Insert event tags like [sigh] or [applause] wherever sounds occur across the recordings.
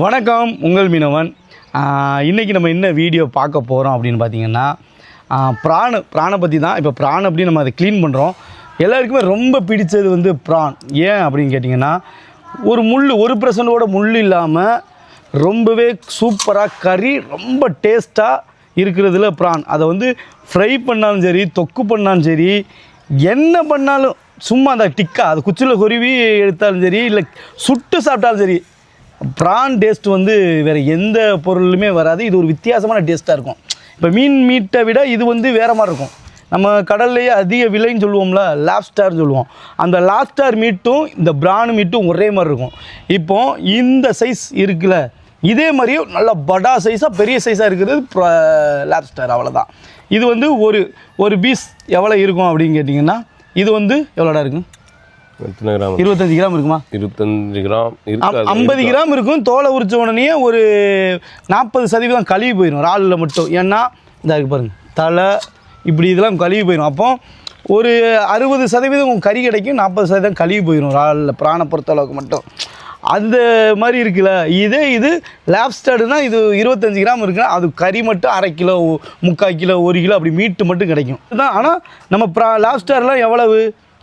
வணக்கம் உங்கள் மீனவன். இன்றைக்கி நம்ம என்ன வீடியோ பார்க்க போகிறோம் அப்படின்னு பார்த்தீங்கன்னா ப்ராணு பிராணு பற்றி தான். இப்போ பிரான் அப்படி நம்ம அதை க்ளீன் பண்ணுறோம் எல்லாருக்குமே ரொம்ப பிடிச்சது வந்து பிரான் ஏன் அப்படின்னு கேட்டிங்கன்னா ஒரு முள் ஒரு பர்சன்டோட முள் இல்லாமல் ரொம்பவே சூப்பராக கறி ரொம்ப டேஸ்ட்டாக இருக்கிறதுல பிரான் அதை வந்து ஃப்ரை பண்ணாலும் சரி தொக்கு பண்ணாலும் சரி என்ன பண்ணாலும் சும்மா அந்த டிக்கா அது குச்சியில் குருவி எடுத்தாலும் சரி இல்லை சுட்டு சாப்பிட்டாலும் சரி ப்ரான் டேஸ்ட் வந்து வேறு எந்த பொருளுமே வராது. இது ஒரு வித்தியாசமான டேஸ்ட்டாக இருக்கும். இப்போ மீன் மீட்டை விட இது வந்து வேறு மாதிரி இருக்கும். நம்ம கடல்லையே அதிக விலைன்னு சொல்லுவோம்ல லாப்ஸ்டார்னு சொல்லுவோம். அந்த லாப்ஸ்டார் மீட்டும் இந்த பிரான் மீட்டும் ஒரே மாதிரி இருக்கும். இப்போ இந்த சைஸ் இருக்குல்ல இதே மாதிரியும் நல்ல படா சைஸாக பெரிய சைஸாக இருக்கிறது லாப்ஸ்டார் அவ்வளோதான் இது வந்து ஒரு ஒரு பீஸ் எவ்வளோ இருக்கும் அப்படின்னு கேட்டிங்கன்னா இது வந்து எவ்வளோடா இருக்கும் எத்தனை கிராம்? இருபத்தஞ்சி கிராம் இருக்குமா? இருபத்தஞ்சு கிராம் ஐம்பது கிராம் இருக்கும். தோலை உரிச்ச உடனே ஒரு நாற்பது சதவீதம் கழுவி போயிடும் இறாலில் மட்டும். ஏன்னா இந்த இருக்கு பாருங்க தலை இப்படி இதெல்லாம் கழுவி போயிடும் அப்போ ஒரு அறுபது சதவீதம் கறி கிடைக்கும் நாற்பது சதவீதம் கழுவி போயிடும் இறாலில் பிராணை பொறுத்த அளவுக்கு மட்டும். அந்த மாதிரி இருக்குல்ல இதே இது லேப்ஸ்டர்டுனா இது இருபத்தஞ்சி கிராம் இருக்குன்னா அது கறி மட்டும் அரை கிலோ முக்கால் கிலோ ஒரு கிலோ அப்படி மீட்டு மட்டும் கிடைக்கும். இதுதான் ஆனால் நம்ம ப்ரா லேப்ஸ்டர்லாம் எவ்வளவு?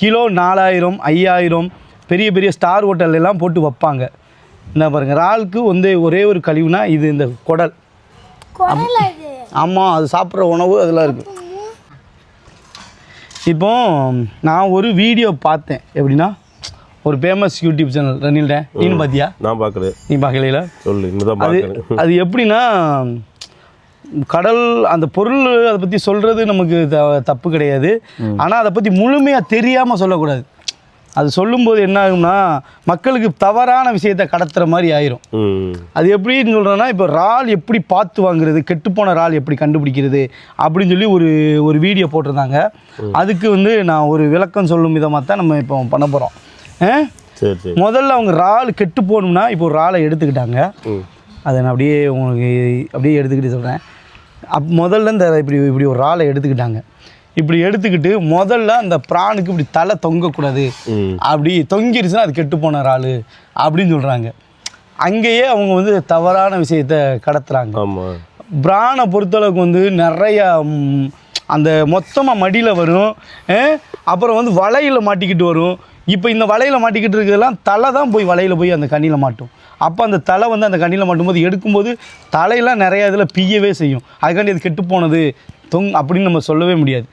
கிலோ நாலாயிரம் ஐயாயிரம் பெரிய பெரிய ஸ்டார் ஹோட்டல்ல எல்லாம் போட்டு வைப்பாங்க. என்ன பாருங்கள் இறாலுக்கு வந்து ஒரே ஒரு கழிவுனா இது இந்த குடல். ஆமாம் அது. சாப்பிட்ற உணவு அதெல்லாம் இருக்குது இப்போ நான் ஒரு வீடியோ பார்த்தேன். எப்படின்னா ஒரு ஃபேமஸ் யூடியூப் சேனல் ரனில்டேன் நீனு பார்த்தியா நான் பார்க்கல. நீ பார்க்கலையில? சொல்லு பார்க்கறேன். அது எப்படின்னா கடல் அந்த பொருள் அதை பற்றி சொல்கிறது நமக்கு த- தப்பு கிடையாது. ஆனால் அதை பற்றி முழுமையாக தெரியாமல் சொல்லக்கூடாது. அது சொல்லும்போது என்ன ஆகும்னா மக்களுக்கு தவறான விஷயத்தை கடத்துற மாதிரி ஆயிரும். அது எப்படின்னு சொல்கிறேன்னா இப்போ இறால் எப்படி பார்த்து வாங்குறது கெட்டுப்போன இறால் எப்படி கண்டுபிடிக்கிறது அப்படின்னு சொல்லி ஒரு ஒரு வீடியோ போட்டிருந்தாங்க. அதுக்கு வந்து நான் ஒரு விளக்கம் சொல்லும் விதமாக தான் நம்ம இப்போ பண்ண போகிறோம் முதல்ல அவங்க இறால் கெட்டு போகணும்னா இப்போ ஒரு இறாலை எடுத்துக்கிட்டாங்க. அதை நான் அப்படியே உங்களுக்கு அப்படியே எடுத்துக்கிட்டு சொல்கிறேன் அப் முதல்ல இந்த இப்படி இப்படி ஒரு இறாலை எடுத்துக்கிட்டாங்க. இப்படி எடுத்துக்கிட்டு முதல்ல அந்த பிரானுக்கு இப்படி தலை தொங்கக்கூடாது. அப்படி தொங்கிருச்சுன்னா அது கெட்டு போன இறால் அப்படின்னு சொல்கிறாங்க அங்கேயே அவங்க வந்து தவறான விஷயத்தை கடத்துறாங்க. ஆமாம் பிரானை பொறுத்தளவுக்கு வந்து நிறைய அந்த மொத்தமாக மடியில் வரும். அப்புறம் வந்து வலையில் மாட்டிக்கிட்டு வரும். இப்போ இந்த வலையில் மாட்டிக்கிட்டு இருக்கிறதெல்லாம் தலை தான் போய் வலையில் போய் அந்த கண்ணியில் மாட்டும். அப்போ அந்த தலை வந்து அந்த கண்ணியில் மாட்டும்போது எடுக்கும்போது தலையெல்லாம் நிறையா இதில் பிய்யவே செய்யும். அதுக்காண்டி அது கெட்டு போனது. தொங் அப்படின்னு நம்ம சொல்லவே முடியாது.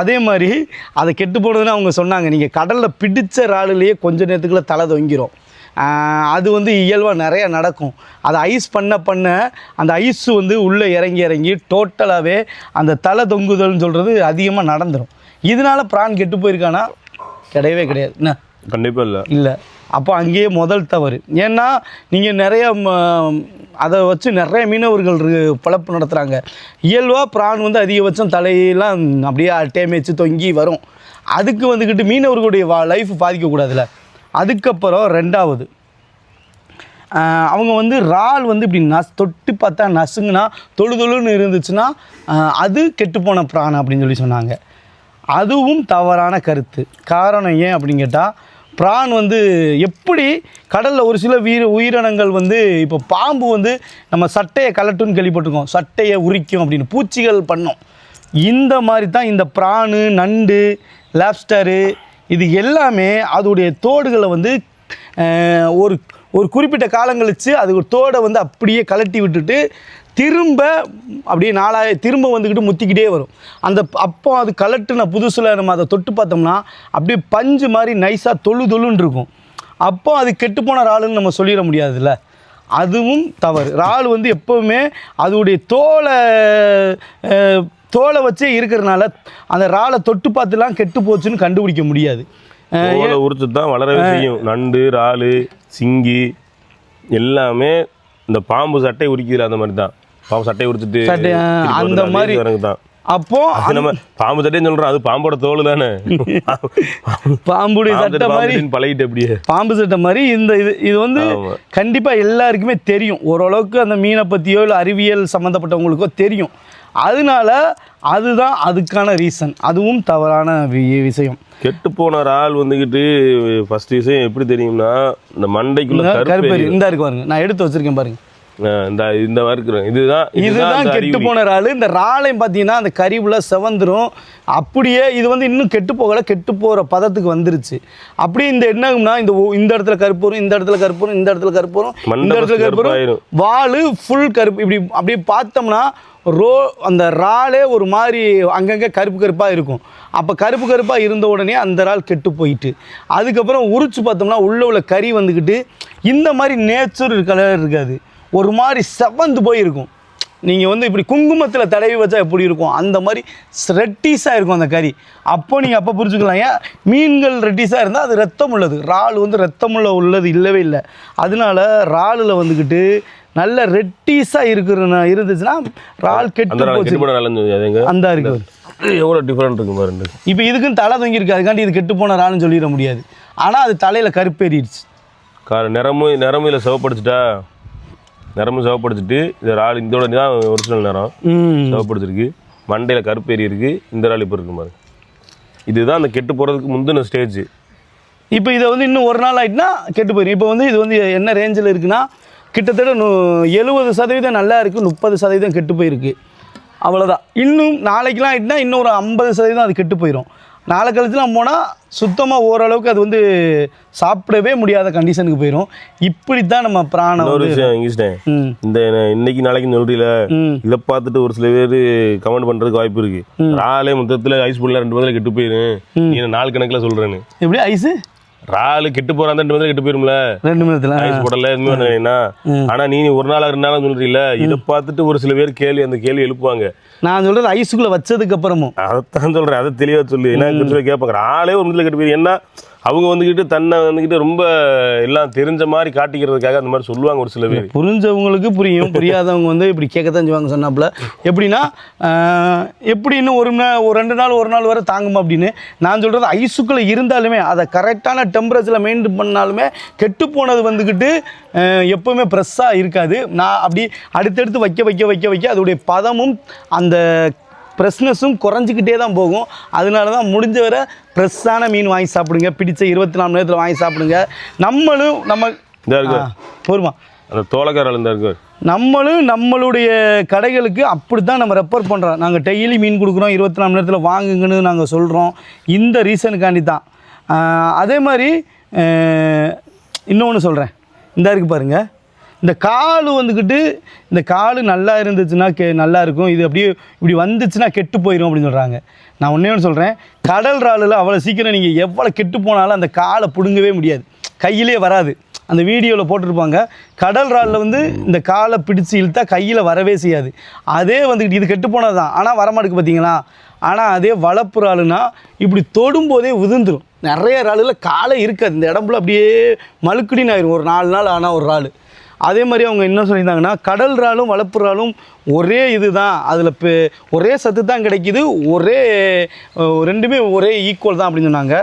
அதே மாதிரி அதை கெட்டு போனதுன்னு அவங்க சொன்னாங்க. நீங்கள் கடலில் பிடித்த இறாலுலேயே கொஞ்ச நேரத்துக்குள்ள தலை தொங்கிரும். அது வந்து இயல்பாக நிறையா நடக்கும். அதை ஐஸ் பண்ண பண்ண அந்த ஐஸ் வந்து உள்ளே இறங்கி இறங்கி டோட்டலாகவே அந்த தலை தொங்குதல்னு சொல்கிறது அதிகமாக நடந்துடும் இதனால பிரான் கெட்டு போயிருக்கானா? கிடையவே கிடையாது. என்ன? கண்டிப்பாக இல்லை. இல்லை. அப்போ அங்கேயே முதல் தவறு. ஏன்னா நீங்கள் நிறைய அதை வச்சு நிறைய மீனவர்கள் பழப்பு நடத்துகிறாங்க இயல்பாக பிரான் வந்து அதிகபட்சம் தலையெல்லாம் அப்படியே டேமேஜ் தொங்கி வரும். அதுக்கு வந்துக்கிட்டு மீனவர்களுடைய வா லைஃப் பாதிக்கக்கூடாதுல்ல அதுக்கப்புறம் ரெண்டாவது அவங்க வந்து இறால் வந்து இப்படி நஸ் தொட்டு பார்த்தா நசுங்குனா தொழு தொழுன்னு இருந்துச்சுன்னா அது கெட்டுப்போன பிராணம் அப்படின்னு சொல்லி சொன்னாங்க. அதுவும் தவறான கருத்து. காரணம் ஏன் அப்படின்னு கேட்டால் பிரான் வந்து எப்படி கடலில் ஒரு சில உயிர் உயிரினங்கள் வந்து இப்போ பாம்பு வந்து நம்ம சட்டையை கலட்டுன்னு கேள்விப்பட்டிருக்கோம். சட்டையை உரிக்கும் அப்படின்னு பூச்சிகள் பண்ணும். இந்த மாதிரி தான் இந்த பிரானு நண்டு லாப்ஸ்டரு இது எல்லாமே அதோடைய தோடுகளை வந்து ஒரு ஒரு குறிப்பிட்ட காலம் கழித்து அது ஒரு தோடை வந்து அப்படியே கலட்டி விட்டுட்டு திரும்ப அப்படியே நாளாய திரும்ப வந்துக்கிட்டு முத்திக்கிட்டே வரும். அந்த அப்போ அது கலட்டுன புதுசில் நம்ம அதை தொட்டு பார்த்தோம்னா அப்படியே பஞ்சு மாதிரி நைஸாக தொழு தொழுன்னு இருக்கும். அப்போ அது கெட்டுப்போன இறாலுன்னு நம்ம சொல்லிட முடியாதுல்ல. அதுவும் தவறு. இறால் வந்து எப்போவுமே அதோடைய தோலை தோலை வச்சே இருக்கிறனால அந்த இறாலை தொட்டு பார்த்துலாம் கெட்டு போச்சுன்னு கண்டுபிடிக்க முடியாது. தோலை உரிச்சு தான் வளரவே செய்யும். நண்டு இறாலு சிங்கி எல்லாமே இந்த பாம்பு சட்டை உரிக்கிற அந்த மாதிரி தான் பாம்பு சட்டை உரிச்சிட்டு சட்டை, ஆ, திருப்பி அந்த மாதிரி. அப்போ நம்ம பாம்பு சட்டைன்னு சொல்றோம் அது பாம்போட தோல் தானே. பாம்புடைய சட்டை மாதிரி பழகிட்டு அப்படியே. பாம்பு சட்டை மாதிரி இந்த இது இது வந்து ஆமா. கண்டிப்பாக எல்லாருக்குமே தெரியும். ஓரளவுக்கு அந்த மீனை பற்றியோ இல்லை அறிவியல் சம்மந்தப்பட்டவங்களுக்கோ தெரியும். அதனால அதுதான் அதுக்கான ரீசன் அதுவும் தவறான விஷயம். கெட்டு போன இறால் வந்துக்கிட்டு ஃபர்ஸ்ட் விஷயம் எப்படி தெரியும்னா இந்த மண்டைக்குள்ள கருப்பேரி இந்த இருக்கு பாருங்க. நான் எடுத்து வச்சிருக்கேன் பாருங்க. இந்த இந்த மாதிரி இதுதான் இதுதான் கெட்டு. போன இறால். இந்த இறாலையும் பார்த்தீங்கன்னா அந்த கறிவுல செவந்துரும். அப்படியே இது வந்து இன்னும் கெட்டு போகல கெட்டு போகிற பதத்துக்கு வந்துருச்சு. அப்படியே இந்த என்னன்னா இந்த ஒ- இந்த இடத்துல கருப்பு வரும் இந்த இடத்துல கருப்பு வரும் இந்த இடத்துல கருப்பு வரும் இந்த இடத்துல first கருப்பு வரும் கருப்பாயிரும். வால் ஃபுல் கருப்பு. இப்படி அப்படியே பார்த்தோம்னா ரோ அந்த இறாலே ஒரு மாதிரி அங்கங்கே கருப்பு கருப்பாக இருக்கும். அப்போ கருப்பு கருப்பாக இருந்த உடனே அந்த இறால் கெட்டு போயிட்டு அதுக்கப்புறம் உரிச்சு பார்த்தோம்னா உள்ள உள்ள கறி வந்துக்கிட்டு இந்த மாதிரி நேச்சுரல் கலர் இருக்காது. ஒரு மாதிரி செவந்து போயிருக்கும். நீங்கள் வந்து இப்படி குங்குமத்தில் தடவி வச்சா எப்படி இருக்கும்? அந்த மாதிரி ரெட்டிஸாக இருக்கும் அந்த கறி. அப்போ நீங்கள் அப்போ புரிஞ்சுக்கலாம். ஏன்? மீன்கள் ரெட்டிஸாக இருந்தால் அது ரத்தம் உள்ளது. இறால் வந்து ரத்தமுள்ள உள்ளது இல்லவே இல்லை. அதனால இறாலில் வந்துக்கிட்டு நல்ல ரெட்டிஸாக இருக்கிற இருந்துச்சுன்னா இறால் கெட்டு போச்சு. அந்த இருக்கு. எவ்வளோ டிஃப்ரெண்ட் இருக்கு பாருங்க இப்போ இதுக்குன்னு தலை தொங்கி இருக்கு அதுக்காண்டி இது கெட்டு போன இறால்னு சொல்லிட முடியாது. ஆனால் அது தலையில் கருப்பேறிடுச்சு. கார நிறமும் இதில் சிவப்படுத்திட்டா நிறமும் சிவப்படுத்திட்டு இந்த இறால் இதோட தான் ஒரிஜினல் நிறம். சிவப்படுத்திருக்கு. மண்டையில் கருப்பேரி இருக்கு. இந்த இறால் இப்போ இருக்கு பாருங்க இதுதான் அந்த கெட்டு போகிறதுக்கு முந்தின ஸ்டேஜ் இப்போ இதை வந்து இன்னும் ஒரு நாள் ஆயிட்டுனா கெட்டு போயிடும் இப்போ வந்து இது வந்து என்ன ரேஞ்சில் இருக்குன்னா கிட்டத்தட்ட நு எழுபது சதவீதம் நல்லா இருக்குது முப்பது சதவீதம் கெட்டு போயிருக்கு. அவ்வளோதான் இன்னும் நாளைக்கெலாம் ஆயிட்டுனா இன்னும் ஒரு ஐம்பது சதவீதம் அது கெட்டு போயிடும் நாளை கழிச்சுலாம் போனால் சுத்தமாக ஓரளவுக்கு அது வந்து சாப்பிடவே முடியாத கண்டிஷனுக்கு போயிடும் இப்படித்தான் நம்ம பிராணம் வந்து விஷயம் இந்த இன்னைக்கு நாளைக்கு ம். இதை பார்த்துட்டு ஒரு சில பேர் கமெண்ட் பண்றதுக்கு வாய்ப்பு இருக்கு. ராலே மொத்தத்தில் ஐஸ் புல்ல ரெண்டு மதில கெட்டு போயிரும். நீ என்ன நாள் கணக்கில் சொல்றேன்னு. எப்படி ஐஸு ராலு கெட்டு போறான் ரெண்டு மதில கெட்டு போயிரும்ல. ரெண்டு மணி நேரத்தில் ஐஸ் போடல பண்ணலைன்னா ஆனா நீ ஒரு நாள் ரெண்டு நாள் சொல்றீல இதை பார்த்துட்டு ஒரு சில பேர் கேள்வி அந்த கேள்வி எழுப்புவாங்க. நான் சொல்கிறது ஐஸுக்குள்ளே வச்சதுக்கு அப்புறமும். அதைத்தான் சொல்றேன் அதை தெளிவா சொல்லு. ஏன்னா கேட்பாங்க ராலே ஒரு மதில கெட்டு போயிரு. என்ன அவங்க வந்துக்கிட்டு தன்னை வந்துக்கிட்டு ரொம்ப எல்லாம் தெரிஞ்ச மாதிரி காட்டிக்கிறதுக்காக அந்த மாதிரி சொல்லுவாங்க ஒரு சில பேர். புரிஞ்சவங்களுக்கு புரியும் புரியாதவங்க வந்து இப்படி கேட்கத்தான் செய்வாங்க சொன்னாப்புல. எப்படின்னா எப்படி இன்னும் ஒரு ஒரு ரெண்டு நாள் ஒரு நாள் வரை தாங்குமா அப்படின்னு நான் சொல்கிறது ஐஸுக்குள்ளே இருந்தாலுமே அதை கரெக்டான டெம்பரேச்சரில் மெயின்டைன் பண்ணாலுமே கெட்டு போனது வந்துக்கிட்டு எப்போவுமே எப்பவுமே ப்ரெஸ்ஸாக இருக்காது. நான் அப்படி அடுத்தடுத்து வைக்க வைக்க வைக்க வைக்க அதோடைய பதமும் அந்த ஃப்ரெஷ்னஸும் குறைஞ்சிக்கிட்டே தான் போகும். அதனால தான் முடிஞ்ச வரை ஃப்ரெஷ்ஷான மீன் வாங்கி சாப்பிடுங்க. பிடிச்ச இருபத்தி நாலு மணி நேரத்தில் வாங்கி சாப்பிடுங்க. நம்மளும் நம்ம போதுமா? அந்த தோலக்காரால் இந்த இருக்கு. நம்மளும் நம்மளுடைய கடைகளுக்கு அப்படி தான் நம்ம ரெஃபர் பண்ணுறோம் நாங்கள் டெய்லி மீன் கொடுக்குறோம். இருபத்தி நாலு மணி நேரத்தில் வாங்குங்கன்னு நாங்கள் சொல்கிறோம் இந்த ரீசனுக்காண்டி தான். அதே மாதிரி இன்னொன்று சொல்கிறேன் இந்த இருக்கு பாருங்க. இந்த கால் வந்துக்கிட்டு இந்த கால் நல்லா இருந்துச்சுன்னா கே நல்லா இருக்கும். இது அப்படியே இப்படி வந்துச்சுன்னா கெட்டு போயிடும் அப்படின்னு சொல்கிறாங்க நான் ஒன்றே ஒன்று சொல்கிறேன் கடல் ராலில் அவ்வளோ சீக்கிரம் நீங்கள் எவ்வளோ கெட்டு போனாலும் அந்த காலை பிடுங்கவே முடியாது. கையிலே வராது. அந்த வீடியோவில் போட்டிருப்பாங்க. கடல் இறாலில் வந்து இந்த காலை பிடிச்சு இழுத்தா கையில் வரவே செய்யாது. அதே வந்துக்கிட்டு இது கெட்டு போனது தான் ஆனால் வரமாட்டுக்கு பார்த்தீங்களா ஆனால் அதே வளர்ப்பு ராலுனா இப்படி தொடும்போதே உதிர்ந்துடும் நிறைய ராலில் காலை இருக்காது. இந்த இடம்புல அப்படியே மழுக்குடின்னு ஆயிரும். ஒரு நாலு நாள் ஆனால் ஒரு இறால் அதே மாதிரி அவங்க என்ன சொல்லியிருந்தாங்கன்னா கடல் இறாலும் வளர்ப்பு இறாலும் ஒரே இது தான் அதில் ஒரே சத்து தான் கிடைக்குது ஒரே ரெண்டுமே ஒரே ஈக்குவல் தான் அப்படின்னு சொன்னாங்க.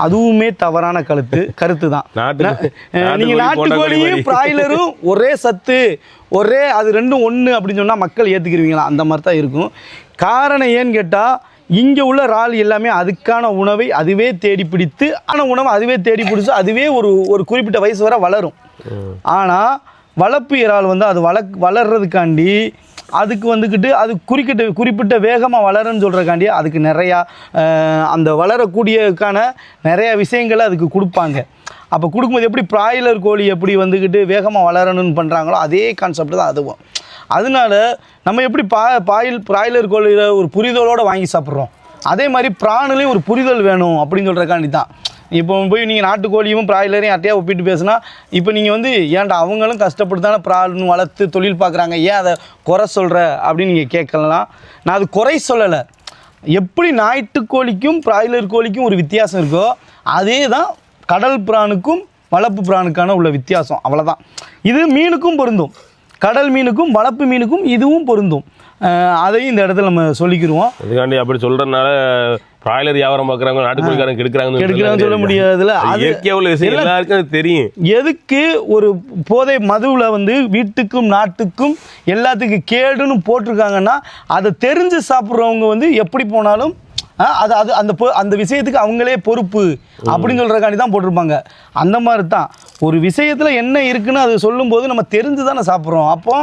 அதுவுமே தவறான கருத்து கருத்து தான் [laughs] நாட்டு- அஹ், நீங்க நாட்டுக்கோழி, நாட்டுக்கோழியும் பிராய்லரும் [laughs] ஒரே சத்து ஒரே அது ரெண்டும் ஒன்று அப்படின்னு சொன்னால் மக்கள் ஏற்றுக்கிருவீங்களா அந்த மாதிரி தான் இருக்கும். காரணம் ஏன்னு கேட்டால் இங்கே உள்ள இறால் எல்லாமே அதுக்கான உணவை அதுவே தேடி பிடித்து ஆன உணவை அதுவே தேடி பிடிச்சி அதுவே ஒரு ஒரு குறிப்பிட்ட வயசு வரை வளரும். ஆனால் வளர்ப்பு இறால் வந்து அது வளக் வளர்றதுக்காண்டி அதுக்கு வந்துக்கிட்டு அது குறிக்கிட்ட குறிப்பிட்ட வேகமாக வளரும்னு சொல்கிறக்காண்டி அதுக்கு நிறையா அந்த வளரக்கூடியதுக்கான நிறையா விஷயங்களை அதுக்கு கொடுப்பாங்க. அப்போ கொடுக்கும்போது எப்படி பிராய்லர் கோழி எப்படி வந்துக்கிட்டு வேகமாக வளரணும்னு பண்ணுறாங்களோ அதே கான்செப்ட் தான் அதுவும். அதனால நம்ம எப்படி பா பாயில் பிராய்லர் கோழியில் ஒரு புரிதலோடு வாங்கி சாப்பிட்றோம். அதே மாதிரி பிராணுலேயும் ஒரு புரிதல் வேணும் அப்படின்னு சொல்கிறக்காண்டி தான். இப்போ போய் நீங்கள் நாட்டுக்கோழியும் பிராய்லரையும் யார்ட்டையாக ஒப்பிட்டு பேசுனா இப்போ நீங்கள் வந்து ஏன்டா அவங்களும் கஷ்டப்பட்டு தானே பிரான் வளர்த்து தொழில் பார்க்குறாங்க ஏன் அதை குறை சொல்கிற அப்படின்னு நீங்கள் கேட்கலாம். நான் அது குறை சொல்லலை. எப்படி நாட்டுக்கோழிக்கும் பிராய்லர் கோழிக்கும் ஒரு வித்தியாசம் இருக்கோ அதே தான் கடல் பிரானுக்கும் வளர்ப்பு பிரானுக்கான உள்ள வித்தியாசம். அவ்வளோதான் இது மீனுக்கும் பொருந்தும். கடல் மீனுக்கும் வளர்ப்பு மீனுக்கும் இதுவும் பொருந்தும். அதையும் இந்த இடத்துல நம்ம சொல்லிக்கிருவோம். இதுக்காண்டி அப்படி சொல்றதுனால பிராய்லர் வியாபாரம் பார்க்குறாங்க நாட்டுக்கோழிக்காரங்க கெடுக்கிறாங்கன்னு கெடுக்கிறான்னு சொல்ல முடியாதுல்ல. அது உள்ள விஷயம் எல்லாருக்கும் அது தெரியும். எதுக்கு ஒரு போதை மதுவில் வந்து வீட்டுக்கும் நாட்டுக்கும் எல்லாத்துக்கும் கேடுன்னு போட்டிருக்காங்கன்னா அதை தெரிஞ்சு சாப்பிட்றவங்க வந்து எப்படி போனாலும் அது அது அந்த அந்த விஷயத்துக்கு அவங்களே பொறுப்பு அப்படின்னு சொல்கிறக்காண்டி தான் போட்டிருப்பாங்க. அந்த மாதிரி தான் ஒரு விஷயத்தில் என்ன இருக்குன்னு அது சொல்லும்போது நம்ம தெரிஞ்சு தானே சாப்பிட்றோம். அப்போ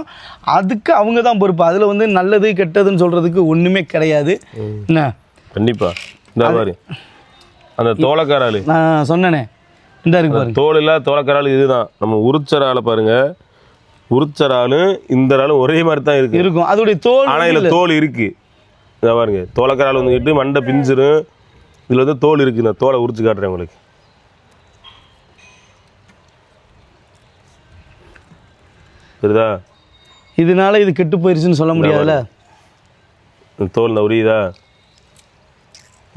அதுக்கு அவங்க தான் பொறுப்பு. அதில் வந்து நல்லது கெட்டதுன்னு சொல்கிறதுக்கு ஒன்றுமே கிடையாது. என்ன? கண்டிப்பா. இந்த மாதிரி அந்த தோலக்காராளு. நான் சொன்னேனே. இந்த இருக்கு தோல் இல்லாத தோலக்காராளு இதுதான். நம்ம உரிச்சரால பாருங்க. உரிச்சராலும் இந்த இறாலும் ஒரே மாதிரி தான் இருக்கு. இருக்கும். அதோடைய தோல் ஆனா வந்து இதுல தோல் இருக்கு. இதை பாருங்க. தோலக்காரால் வந்துக்கிட்டு மண்டை பிஞ்சிரும். இதுல வந்து தோல் இருக்கு. இந்த தோலை உரிச்சு காட்டுறேன் உங்களுக்கு. சரிதா இதனால இது கெட்டு போயிருச்சுன்னு சொல்ல முடியாதுல்ல? தோல் உரியுதா?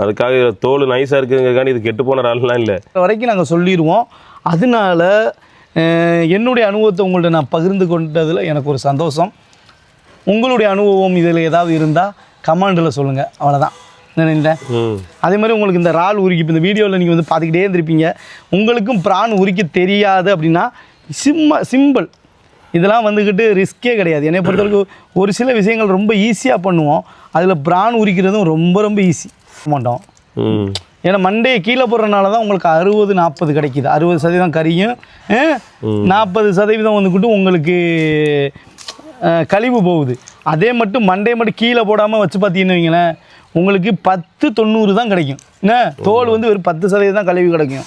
அதுக்காக தோல் நைஸாக இருக்குங்கிறதுக்காண்டி இது கெட்டு போன இறால்லாம் இல்லை. வரைக்கும் நாங்கள் சொல்லிடுவோம் அதனால என்னுடைய அனுபவத்தை உங்கள்ட்ட நான் பகிர்ந்து கொண்டதில் எனக்கு ஒரு சந்தோஷம். உங்களுடைய அனுபவம் இதில் ஏதாவது இருந்தால் கமாண்டில் சொல்லுங்கள் அவ்வளோதான் ம். அதே மாதிரி உங்களுக்கு இந்த இறால் உரிக்கி இப்போ இந்த வீடியோவில் நீங்கள் வந்து பார்த்துக்கிட்டே இருந்திருப்பீங்க. உங்களுக்கும் பிரான் உரிக்க தெரியாது அப்படின்னா சிம்ம சிம்பிள். இதெல்லாம் வந்துக்கிட்டு ரிஸ்கே கிடையாது. என்னை பொறுத்தவரைக்கும் ஒரு சில விஷயங்கள் ரொம்ப ஈஸியாக பண்ணுவோம். அதில் பிரான் உரிக்கிறதும் ரொம்ப ரொம்ப ஈஸி மாட்டோம். ஏன்னா மண்டையை கீழே போடுறதுனால தான் உங்களுக்கு அறுபது நாற்பது கிடைக்குது. அறுபது சதவீதம் கறியும் நாற்பது சதவீதம் வந்துக்கிட்டு உங்களுக்கு கழிவு போகுது. அதே மட்டும் மண்டையை மட்டும் கீழே போடாமல் வச்சு பார்த்தீங்கன்னு வைங்களேன் உங்களுக்கு பத்து தொண்ணூறு தான் கிடைக்கும். என்ன? தோல் வந்து ஒரு பத்து சதவீதம் தான் கழிவு கிடைக்கும்.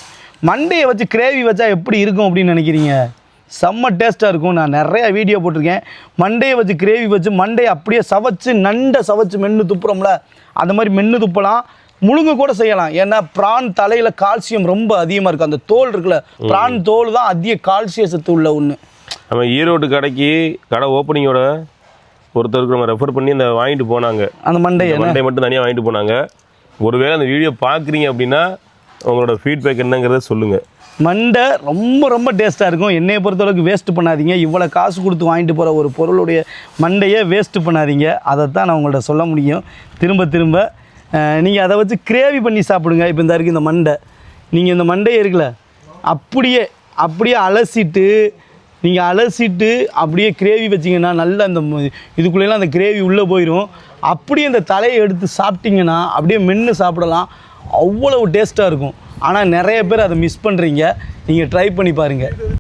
மண்டையை வச்சு கிரேவி வச்சா எப்படி இருக்கும் அப்படின்னு நினைக்கிறீங்க? செம்ம டேஸ்ட்டாக இருக்கும். நான் நிறையா வீடியோ போட்டிருக்கேன். மண்டையை வச்சு கிரேவி வச்சு மண்டையை அப்படியே சவைச்சு நண்டை சவைச்சு மென்று துப்புறோம்ல அந்த மாதிரி மென்று துப்பலாம். முழுங்க கூட செய்யலாம். ஏன்னா பிரான் தலையில் கால்சியம் ரொம்ப அதிகமாக இருக்குது அந்த தோல் இருக்குல்ல பிரான் தோல் தான் அதிக கால்சிய சத்து உள்ள ஒன்று நம்ம ஈரோடு கடைக்கு கடை ஓப்பனிங்கோட ஒருத்தருக்கு நம்ம ரெஃபர் பண்ணி இந்த வாங்கிட்டு போனாங்க. அந்த மண்டையை இந்த மண்டை மட்டும் தனியாக வாங்கிட்டு போனாங்க. ஒருவேளை அந்த வீடியோ பார்க்குறீங்க அப்படின்னா உங்களோட ஃபீட்பேக் என்னங்கிறத சொல்லுங்கள் மண்டை ரொம்ப ரொம்ப டேஸ்ட்டாக இருக்கும். என்னையை பொறுத்தளவுக்கு வேஸ்ட் பண்ணாதீங்க. இவ்வளோ காசு கொடுத்து வாங்கிட்டு போகிற ஒரு பொருளுடைய மண்டையை வேஸ்ட் பண்ணாதீங்க. அதை தான் நான் உங்கள்ட்ட சொல்ல முடியும். திரும்ப திரும்ப நீங்கள் அதை வச்சு கிரேவி பண்ணி சாப்பிடுங்க. இப்போ இந்த இருக்குது இந்த மண்டை. நீங்கள் இந்த மண்டையை இருக்குல்ல அப்படியே அப்படியே அலசிட்டு நீங்கள் அலசிட்டு அப்படியே கிரேவி வச்சிங்கன்னா நல்லா அந்த இதுக்குள்ளேலாம் அந்த கிரேவி உள்ளே போயிடும் அப்படியே இந்த தலையை எடுத்து சாப்பிட்டிங்கன்னா அப்படியே மென்று சாப்பிடலாம். அவ்வளவு டேஸ்ட்டாக இருக்கும். ஆனால் நிறைய பேர் அதை மிஸ் பண்ணுறீங்க நீங்கள் ட்ரை பண்ணி பாருங்கள்